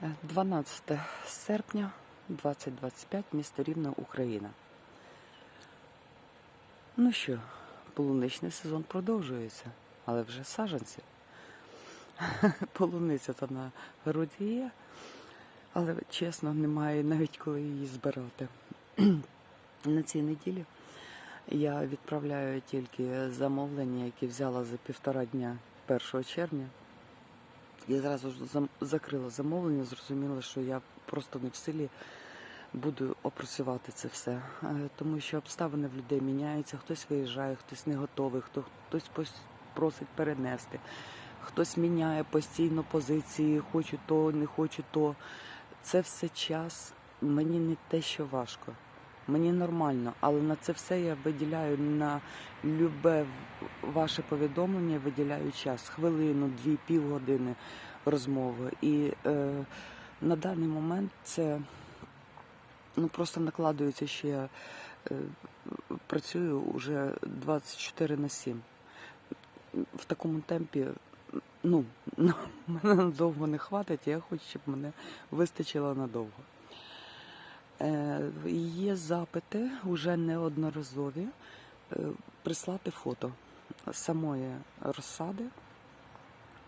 12 серпня 2025, місто Рівне, Україна. Ну що, полуничний сезон продовжується, але вже саджанці. Полуниця то на городі є, але чесно, немає навіть коли її збирати. На цій неділі я відправляю тільки замовлення, які взяла за півтора дня 1 червня. Я зразу ж закрила замовлення, зрозуміла, що я просто не в силі буду опрацювати це все. Е, Тому що обставини в людей міняються, хтось виїжджає, хтось не готовий, хто хтось просить перенести, хтось міняє постійно позиції, хочу то, не хочу то. Це все час. Мені не те, що важко. Мені нормально, але на це все я виділяю на любе ваше повідомлення, виділяю час, хвилину, дві, півгодини розмови. І е, на даний момент це ну, просто накладується, що я е, працюю вже 24 на 7. В такому темпі, ну, мене надовго не хватить, я хочу, щоб мене вистачило надовго. Е, Є запити вже неодноразові е, прислати фото самої розсади,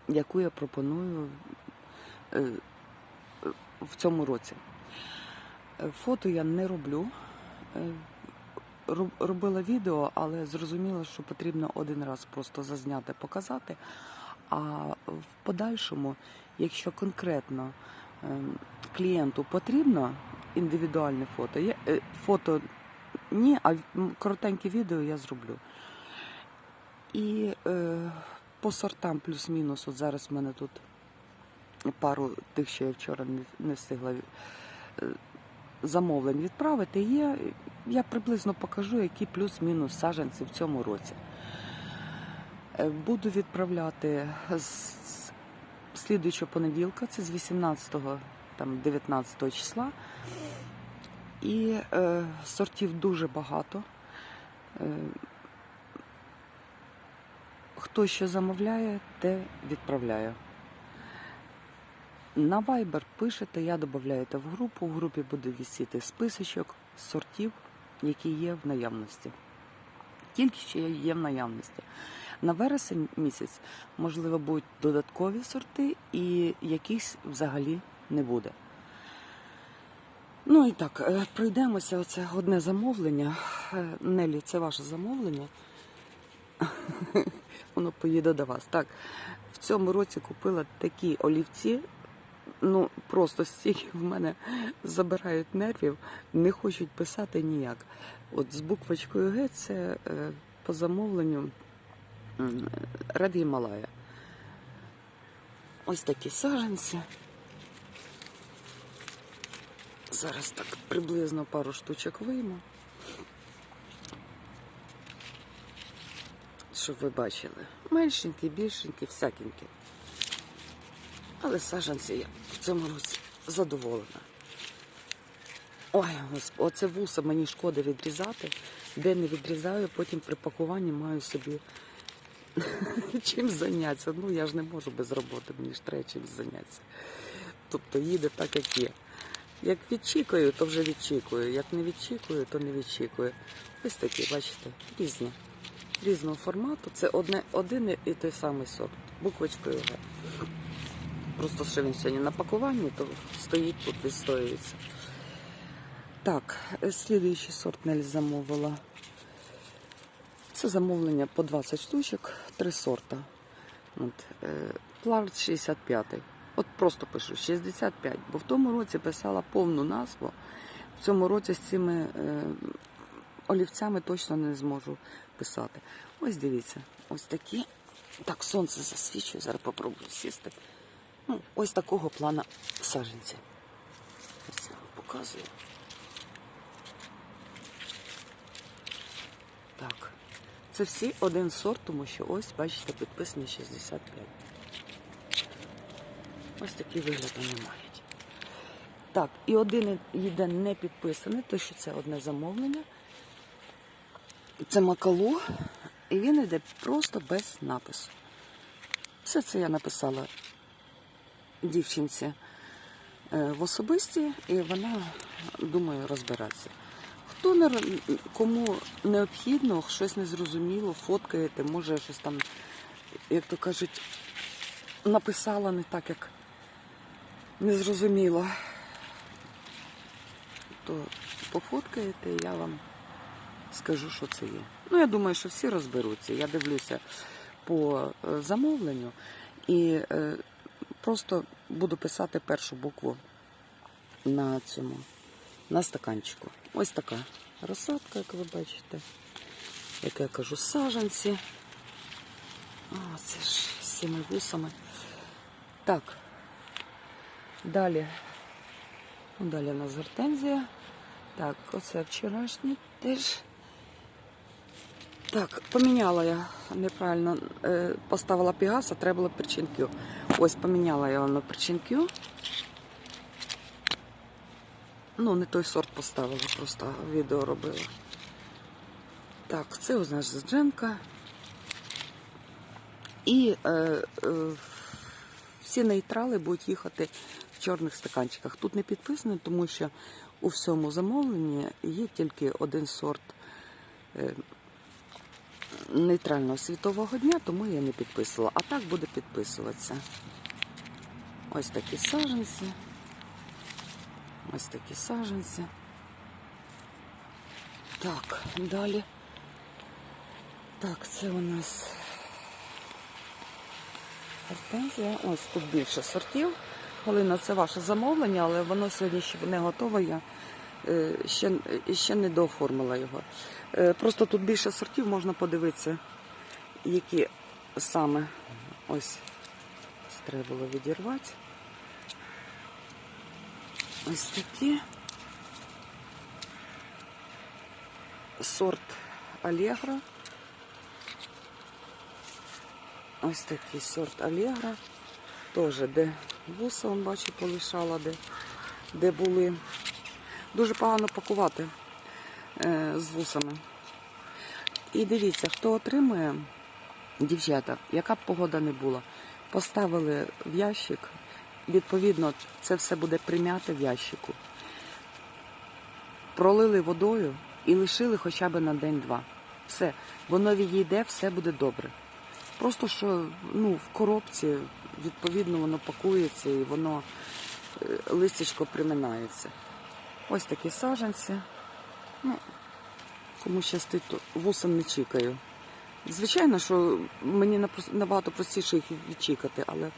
яку я пропоную е, в цьому році. Фото я не роблю. Робила відео, але зрозуміла, що потрібно один раз просто зазняти, показати. А в подальшому, якщо конкретно ем, клієнту потрібно індивідуальне фото, я, е, фото ні, а коротеньке відео я зроблю. І е, по сортам плюс-мінус, от зараз в мене тут пару тих, що я вчора не, не встигла е, замовлень відправити, є. Я приблизно покажу, які плюс-мінус саджанці в цьому році. Е, Буду відправляти з слідуючого понеділка, це з 18 там 19 числа. І е, сортів дуже багато. Е, хто що замовляє, те відправляю. На Viber пишете, я додаю в групу. В групі буде висіти списочок сортів, які є в наявності. Тільки що є в наявності. На вересень місяць, можливо, будуть додаткові сорти і якихось взагалі не буде. Ну і так, е, пройдемося. Оце одне замовлення. Е, Нелі, це ваше замовлення. Воно поїде до вас. Так, в цьому році купила такі олівці. Ну, просто стільки в мене забирають нервів, не хочуть писати ніяк. От з буквочкою Г це е, по замовленню м, Ред Гімалая. Ось такі саженці. Зараз так приблизно пару штучок вийму. Щоб ви бачили. Меншенькі, більшенькі, всякенькі. Але саджанці я в цьому році задоволена. Ой, оце вуса мені шкода відрізати. Де не відрізаю, потім при пакуванні маю собі чим зайнятися. Ну я ж не можу без роботи, мені ж треба чим зайнятися. Тобто їде так, як є. Як відчікую, то вже відчікую. Як не відчікую, то не відчікую. Ось такі, бачите, різні. Різного формату. Це одне, один і той самий сорт. Буквочкою Г. Просто що він сьогодні на пакуванні, то стоїть тут відстоюється. Так, е, слідуючий сорт Нель замовила. Це замовлення по 20 штучок, три сорта. От, е, Пларт 65. От просто пишу 65, бо в тому році писала повну назву. В цьому році з цими е, олівцями точно не зможу писати. Ось дивіться, ось такі. Так, сонце засвічує, зараз попробую сісти. Ну, ось такого плана саженці. Ось це вам показую. Так. Це всі один сорт, тому що ось, бачите, підписаний 65. Ось такий вигляд вони мають. Так, і один йде не підписаний, то що це одне замовлення. Це макалу, і він йде просто без напису. Все це я написала дівчинці е, в особисті, і вона, думаю, розбереться. Хто не кому необхідно, щось незрозуміло, фоткаєте, може щось там, як то кажуть, написала не так, як незрозуміло, то пофоткаєте, я вам скажу, що це є. Ну, я думаю, що всі розберуться. Я дивлюся по е, замовленню і е, просто буду писати першу букву на цьому, на стаканчику. Ось така розсадка, як ви бачите. Як я кажу, саженці. О, це ж з цими вусами. Так. Далі. Ну, Далі у нас гортензія. Так, оце вчорашнє теж. Так, поміняла я неправильно е, поставила пігаса, треба було причинкю. Ось поміняла я на причинкю. Ну, не той сорт поставила, просто відео робила. Так, це у нас Дженка. І е, е, всі нейтрали будуть їхати чорних стаканчиках. Тут не підписано, тому що у всьому замовленні є тільки один сорт е, нейтрального світового дня, тому я не підписувала. А так буде підписуватися. Ось такі саженці. Ось такі саженці. Так, далі. Так, це у нас гортензія. Ось тут більше сортів. Галина, це ваше замовлення, але воно сьогодні ще не готове. Я е, ще, ще не дооформила його. Е, Просто тут більше сортів, можна подивитися, які саме ось треба було відірвати. Ось такі. Сорт Алегра. Ось такий сорт Алегра. Теж де вуса, он бачу, полишала, де, де були. Дуже погано пакувати е, з вусами. І дивіться, хто отримує, дівчата, яка б погода не була, поставили в ящик, відповідно, це все буде примяте в ящику. Пролили водою і лишили хоча б на день-два. Все, воно відійде, все буде добре. Просто що ну, в коробці, відповідно, воно пакується і воно е, листячко приминається. Ось такі саженці. Ну, кому щастить, вусом не чікаю. Звичайно, що мені набагато простіше їх відчікати, але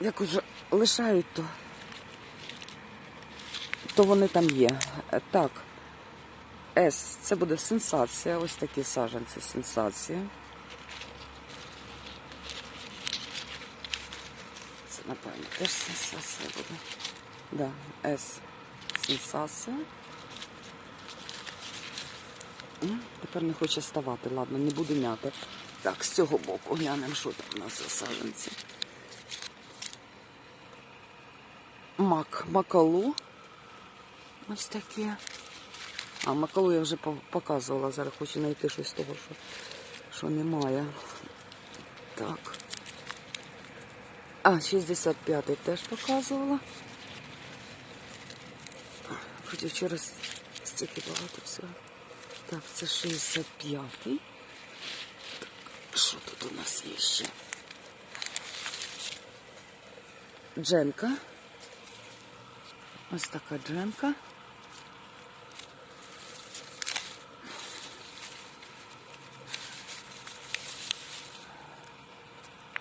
як уже лишають, то, то вони там є. Так, С, це буде сенсація. Ось такі саженці сенсація. Напевно, теж сенсація буде. Да, С. Сенсація. Тепер не хоче ставати, ладно, не буду мяти. Так, з цього боку глянемо, що там у нас за саженці. Мак, макалу. Ось таке. А макалу я вже показувала. Зараз хочу знайти щось з того, що, що немає. Так. А, 65-й теж показувала. Хоч вчора стільки багато всього. Так, це 65-й. Що тут у нас є ще? Дженка. Ось така дженка.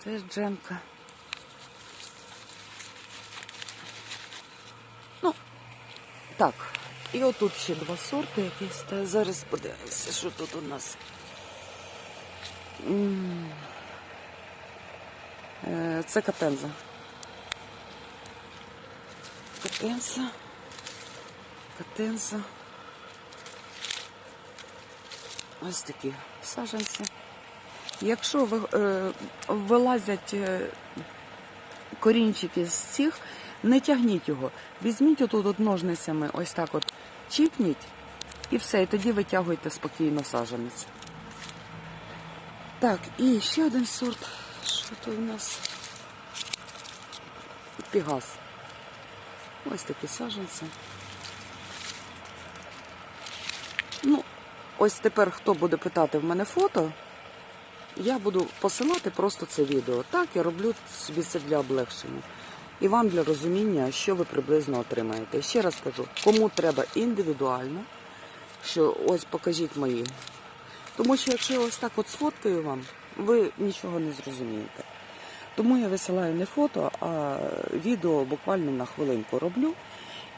Теж джемка. Так. І отут ще два сорти якісь. Зараз подивимося, що тут у нас. Е, Це катенза. Катенза. Катенза. Ось такі саженці. Якщо ви, е, вилазять е, корінчики з цих, не тягніть його. Візьміть отут от ножницями, ось так от чіпніть і все, і тоді витягуйте спокійно саженець. Так, і ще один сорт. Що то у нас? Пігас. Ось такі саджанці. Ну, ось тепер хто буде питати в мене фото, я буду посилати просто це відео. Так, я роблю собі це для облегшення. І вам для розуміння, що ви приблизно отримаєте. Ще раз кажу, кому треба індивідуально, що ось покажіть мої. Тому що якщо я ось так от сфоткаю вам, ви нічого не зрозумієте. Тому я висилаю не фото, а відео буквально на хвилинку роблю.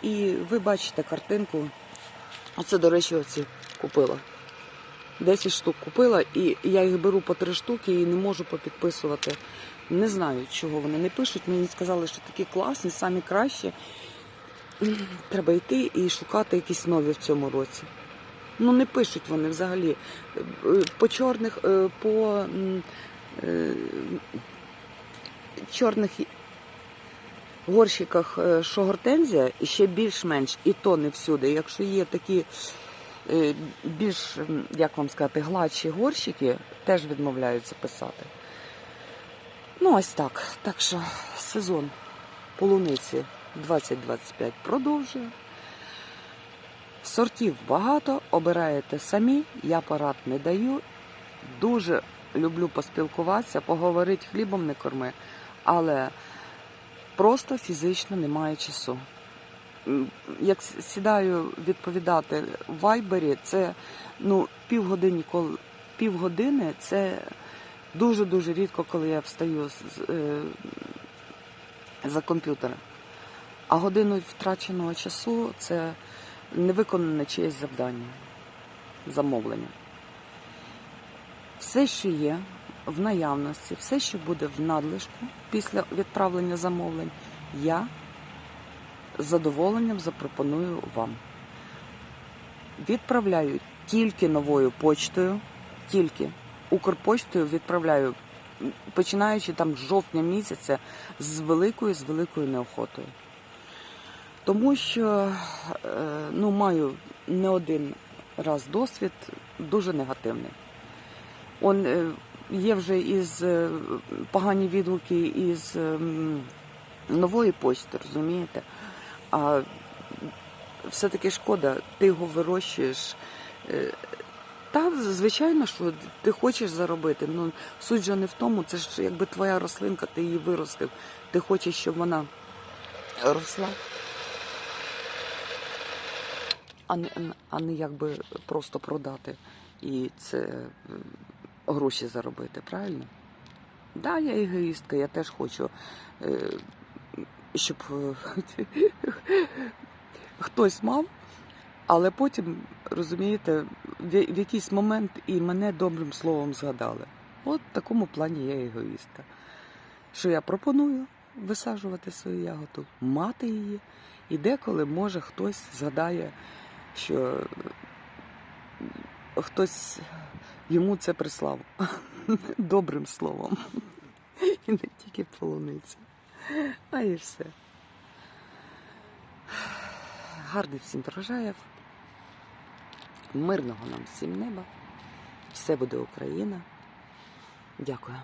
І ви бачите картинку. Оце, до речі, оці купила. 10 штук купила, і я їх беру по 3 штуки і не можу попідписувати. Не знаю, чого вони не пишуть. Мені сказали, що такі класні, самі кращі. Треба йти і шукати якісь нові в цьому році. Ну не пишуть вони взагалі. По чорних, е, по е, чорних горщиках, е, що гортензія, ще більш-менш, і то не всюди. Якщо є такі більш, як вам сказати, гладші горщики, теж відмовляються писати. Ну, ось так. Так що сезон полуниці 2025 продовжує. Сортів багато, обираєте самі, я порад не даю. Дуже люблю поспілкуватися, поговорити хлібом не корми, але просто фізично немає часу. Як сідаю відповідати в вайбері, це ну, півгодини, півгодини це дуже-дуже рідко, коли я встаю з, е, за комп'ютера. А годину втраченого часу це невиконане чиєсь завдання, замовлення. Все, що є в наявності, все, що буде в надлишку після відправлення замовлень, я з задоволенням запропоную вам. Відправляю тільки новою почтою, тільки Укрпочтою відправляю, починаючи там з жовтня місяця з великою, з великою неохотою. Тому що е, ну, маю не один раз досвід дуже негативний. Он е, є вже із е, погані відгуки із е, нової почти, розумієте? А все-таки шкода, ти його вирощуєш. Та, звичайно, що ти хочеш заробити. Ну, суть же не в тому, це ж якби твоя рослинка, ти її виростив. Ти хочеш, щоб вона росла. А не, а не якби просто продати і це е, гроші заробити, правильно? Да, я егоїстка, я теж хочу, е, щоб е, хтось мав, але потім, розумієте, в якийсь момент і мене добрим словом згадали. От в такому плані я егоїстка. Що я пропоную висаджувати свою ягоду, мати її, і деколи може хтось згадає, що хтось йому це прислав добрим словом. І не тільки полуниця, а і все. Гарних всім врожаїв, мирного нам всім неба. Все буде Україна. Дякую.